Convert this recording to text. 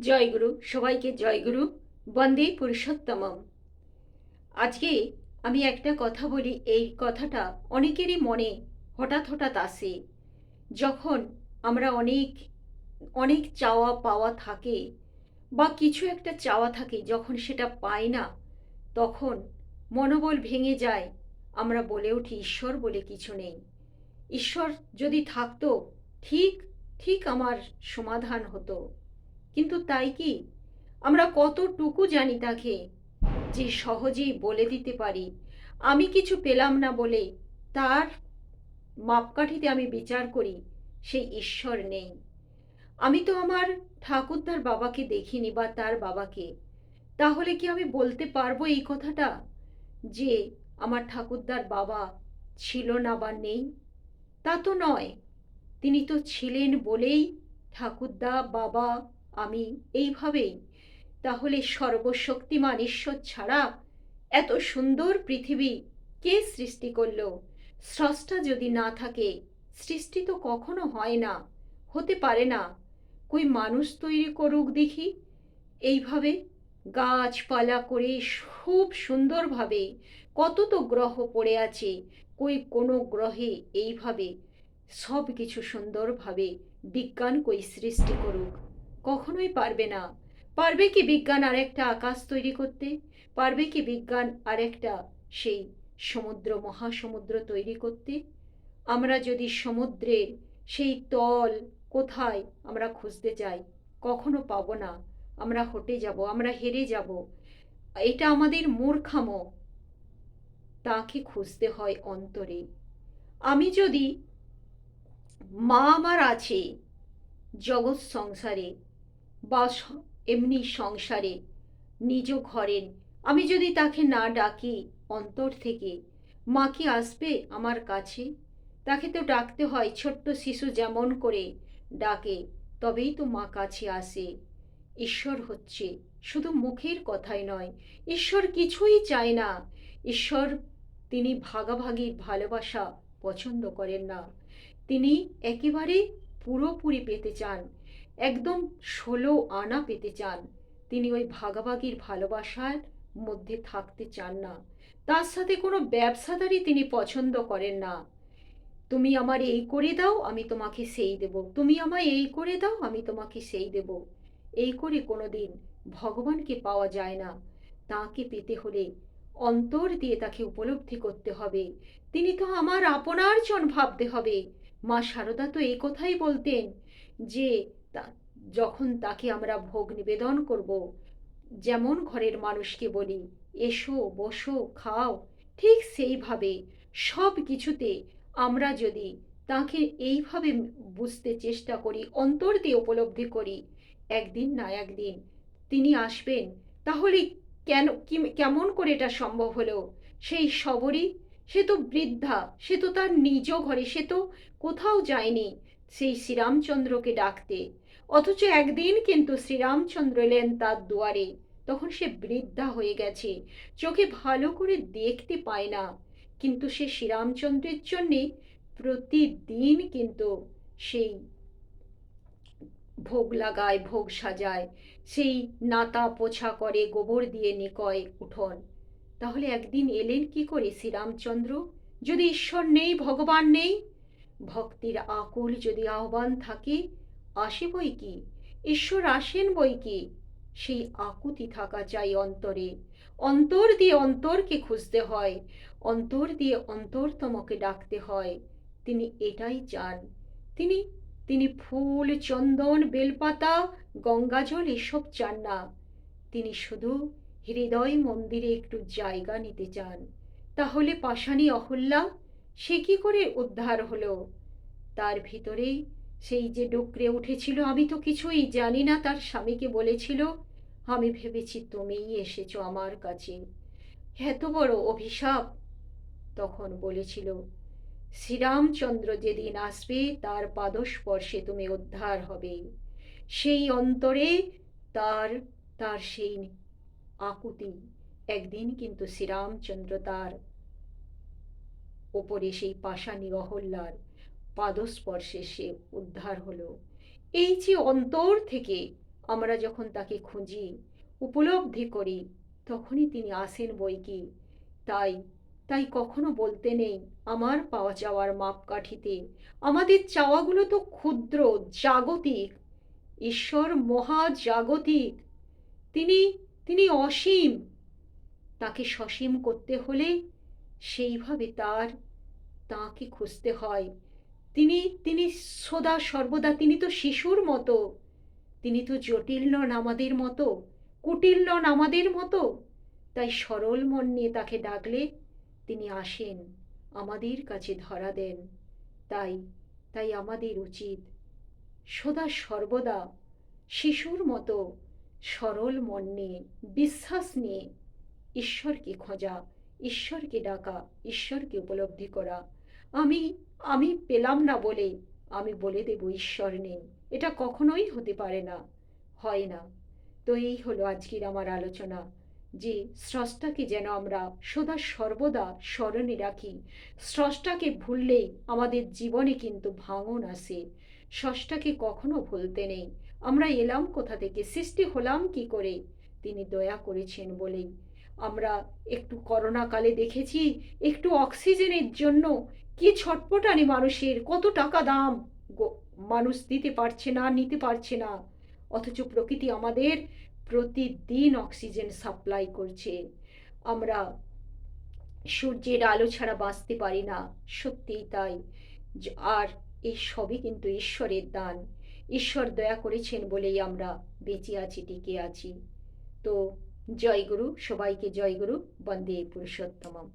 জয়গুরু সবাইকে জয়গুরু বন্দে পুরুষোত্তমম। আজকে আমি একটা কথা বলি, এই কথাটা অনেকেরই মনে হঠাৎ হঠাৎ আসে। যখন আমরা অনেক অনেক চাওয়া পাওয়া থাকে বা কিছু একটা চাওয়া থাকে, যখন সেটা পাই না, তখন মনোবল ভেঙে যায়। আমরা বলে উঠি, ঈশ্বর বলে কিছু নেই। ঈশ্বর যদি থাকতো, ঠিক ঠিক আমার সমাধান হতো। কিন্তু তাই কি? আমরা কতটুকু জানি তাকে? যে সহজেই বলে দিতে পারি। আমি কিছু পেলাম না বলে তার মাপকাঠিতে আমি বিচার করি সেই ঈশ্বর নেই। আমি তো আমার ঠাকুরদার বাবাকে দেখিনি বা তার বাবাকে। তাহলে কি আমি বলতে পারব এই কথাটা? যে আমার ঠাকুরদার বাবা ছিল না বা নেই? তা তো নয়। তিনি তো ছিলেন বলেই ঠাকুরদা বাবা আমি এইভাবেই। তাহলে সর্বশক্তিমান ঈশ্বর ছাড়া এত সুন্দর পৃথিবী কে সৃষ্টি করল? স্রষ্টা যদি না থাকে, সৃষ্টি তো কখনো হয় না, হতে পারে না। কই মানুষ তৈরি করুক দেখি। এইভাবে গাছপালা করে খুব সুন্দরভাবে কত তো গ্রহ পড়ে আছে, কই কোনো গ্রহে এইভাবে সব কিছু সুন্দরভাবে বিজ্ঞান কই সৃষ্টি করুক। কখনোই পারবে না। পারবে কি বিজ্ঞান আর একটা আকাশ তৈরি করতে? পারবে কি বিজ্ঞান আর একটা সেই সমুদ্র, মহাসমুদ্র তৈরি করতে? আমরা যদি সমুদ্রের সেই তল কোথায় আমরা খুঁজতে যাই কখনো পাবো না। আমরা হটে যাব, আমরা হেরে যাব। এটা আমাদের মূর্খামো। তাকে খুঁজতে হয় অন্তরে। আমি যদি মা আমার আছে জগৎ সংসারে বা এমনি সংসারে, নিজ ঘরের আমি যদি তাকে না ডাকি অন্তর থেকে, মা কি আসবে আমার কাছে? তাকে তো ডাকতে হয়, ছোট্ট শিশু যেমন করে ডাকে, তবেই তো মা কাছে আসে। ঈশ্বর হচ্ছে শুধু মুখের কথাই নয়, ঈশ্বর কিছুই চায় না। ঈশ্বর, তিনি ভাগাভাগির ভালোবাসা পছন্দ করেন না। তিনি একেবারে পুরোপুরি পেতে চান। একদম ষোলো আনা পেতে চান। তিনি ওই ভাগাভাগির ভালোবাসার মধ্যে থাকতে চান না। তার সাথে কোনো ব্যবসাদারই তিনি পছন্দ করেন না। তুমি আমার এই করে দাও, আমি তোমাকে সেই দেব। তুমি আমায় এই করে দাও, আমি তোমাকে সেই দেব। এই করে কোনো দিন ভগবানকে পাওয়া যায় না। তাকে পেতে হলে অন্তর দিয়ে তাকে উপলব্ধি করতে হবে। তিনি তো আমার আপনার জন ভাবতে হবে। মা শারদা তো এই কথাই বলতেন যে যখন তাকে আমরা ভোগ নিবেদন করব, যেমন ঘরের মানুষকে বলি, এসো, বসো, খাও। ঠিক সেইভাবে সব কিছুতে আমরা যদি তাকে এইভাবে বুঝতে চেষ্টা করি অন্তর দিয়ে উপলব্ধি করি, একদিন না একদিন তিনি আসবেন, তাহলে কেন কেমন করে এটা সম্ভব হলো? সেই সবরই সে তো বৃদ্ধা, সে তো তার নিজ ঘরে, সে তো কোথাও যায়নি। সেই শ্রীরামচন্দ্রকে ডাকতে অথচ একদিন কিন্তু শ্রীরামচন্দ্র এলেন তার দুয়ারে। তখন সে বৃদ্ধা হয়ে গেছে। চোখে ভালো করে দেখতে পায় না। কিন্তু সে শ্রীরামচন্দ্রের জন্যে প্রতিদিন কিন্তু সেই ভোগ লাগায়, ভোগ সাজায়। সেই নাতা পোছা করে, গোবর দিয়ে নিকয় উঠোন। তাহলে একদিন এলেন কি করে শ্রীরামচন্দ্র? যদি ঈশ্বর নেই, ভগবান নেই? ভক্তির আকুল যদি আহ্বান থাকে আসে বই কি? ঈশ্বর আসেন বই কি? সেই আকুতি থাকা চাই অন্তরে। অন্তর দিয়ে অন্তরকে খুঁজতে হয়। অন্তর দিয়ে অন্তরতমকে ডাকতে হয়। তিনি এটাই চান। তিনি তিনি ফুল, চন্দন, বেলপাতা গঙ্গাজল এসব চান না। তিনি শুধু হৃদয় মন্দিরে একটু জায়গা নিতে চান। তাহলে পাশানি অহল্যা, সে কি করে উদ্ধার হলো? তার ভিতরেই সেই যে ডুকরে উঠেছিল, আমি তো কিছুই জানি না। তার স্বামীকে বলেছিল, আমি ভেবেছি তুমিই এসেছ আমার কাছে। এত বড় অভিশাপ। তখন বলেছিল, শ্রীরামচন্দ্র যেদিন আসবে, তার পাদস্পর্শে তুমি উদ্ধার হবে। সেই অন্তরে তার তার সেই আকুতি, একদিন কিন্তু শ্রীরামচন্দ্র তার ওপরে সেই পাশানি অহল্যার পাদস্পর্শে সে উদ্ধার হলো। এই যে অন্তর থেকে আমরা যখন তাকে খুঁজি, উপলব্ধি করি, তখনই তিনি আসেন বই কি। তাই তাই কখনো বলতে নেই, আমার পাওয়া চাওয়ার মাপকাঠিতে। আমাদের চাওয়াগুলো তো ক্ষুদ্র, জাগতিক, ঈশ্বর মহাজাগতিক। তিনি তিনি অসীম। তাকে সসীম করতে হলে সেইভাবে তার, তাকে খুঁজতে হয়। তিনি তিনি সদা সর্বদা, তিনি তো শিশুর মতো। তিনি তো জটিল নন আমাদের মতো, কুটিল নন আমাদের মতো। তাই সরল মন নিয়ে তাকে ডাকলে তিনি আসেন, আমাদের কাছে ধরা দেন। তাই তাই আমাদের উচিত সদা সর্বদা শিশুর মতো, সরল মন নিয়ে, বিশ্বাস নিয়ে ঈশ্বরকে খোঁজা, ঈশ্বরকে ডাকা, ঈশ্বরকে উপলব্ধি করা। আমি আমি পেলাম না বলে আমি বলে দেব, ঈশ্বর নেই। এটা কখনোই হতে পারে না, হয় না। তো এই হলো আজকের আমার আলোচনা, যে স্রষ্টাকে যেন আমরা সদা সর্বদা স্মরণে রাখি। স্রষ্টাকে ভুললেই আমাদের জীবনে কিন্তু ভাঙন আসে। স্রষ্টাকে কখনো ভুলতে নেই। আমরা এলাম কোথা থেকে? সৃষ্টি হলাম কি করে? তিনি দয়া করেছেন বলেই আমরা একটু করোনাকালে দেখেছি, একটু অক্সিজেনের জন্য কি ছটপটানি মানুষের, কত টাকা দাম? মানুষ দিতে পারছে না, নিতে পারছে না। অথচ প্রকৃতি আমাদের প্রতিদিন অক্সিজেন সাপ্লাই করছে। আমরা সূর্যের আলো ছাড়া বাঁচতে পারি না, সত্যিই তাই। আর এই সবই কিন্তু ঈশ্বরের দান। ঈশ্বর দয়া করেছেন বলেই আমরা বেঁচে আছি, টিকে আছি। তো জয়গুরু সবাইকে জয়গুরু বন্দে পুরুষোত্তমম।